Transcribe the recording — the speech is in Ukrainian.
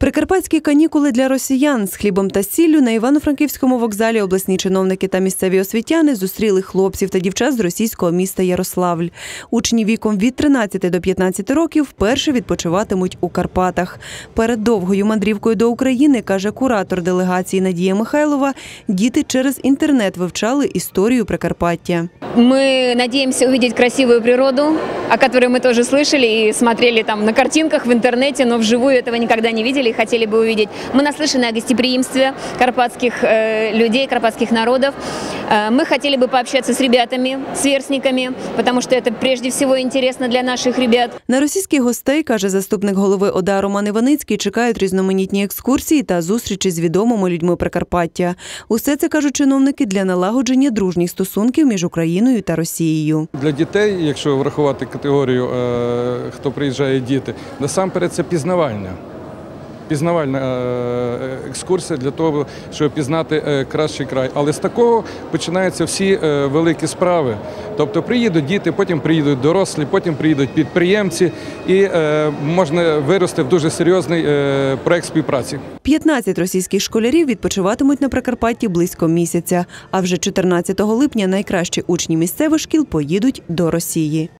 Прикарпатські канікули для росіян з хлібом та сіллю на Івано-Франківському вокзалі обласні чиновники та місцеві освітяни зустріли хлопців та дівчат з російського міста Ярославль. Учні віком від 13 до 15 років вперше відпочиватимуть у Карпатах. Перед довгою мандрівкою до України, каже куратор делегації Надія Михайлова, діти через інтернет вивчали історію Прикарпаття. Мы надеемся увидеть красивую природу, о которой мы тоже слышали и смотрели там на картинках в интернете, но вживую этого никогда не видели и хотели бы увидеть. Мы наслышаны о гостеприимстве карпатских э, людей, карпатских народов. Э, мы хотели бы пообщаться с ребятами, сверстниками, потому что это прежде всего интересно для наших ребят. На російських гостей, каже заступник голови ОДА Роман Іваницький, чекають різноманітні екскурсії та зустрічі з відомими людьми Прикарпаття. Усе це кажуть чиновники для налагодження дружніх стосунків між Україною та Росією. Для дітей, якщо врахувати категорію, е, хто приїжджає діти, насамперед це пізнавальна. Пізнавальна е, екскурсія для того, щоб пізнати е, кращий край. Але з такого починаються всі е, великі справи. Тобто приїдуть діти, потім приїдуть дорослі, потім приїдуть підприємці, і е, можна вирости в дуже серйозний е, проект співпраці. 15 російських школярів відпочиватимуть на Прикарпатті близько місяця. А вже 14 липня найкращі учні місцевих шкіл поїдуть до Росії.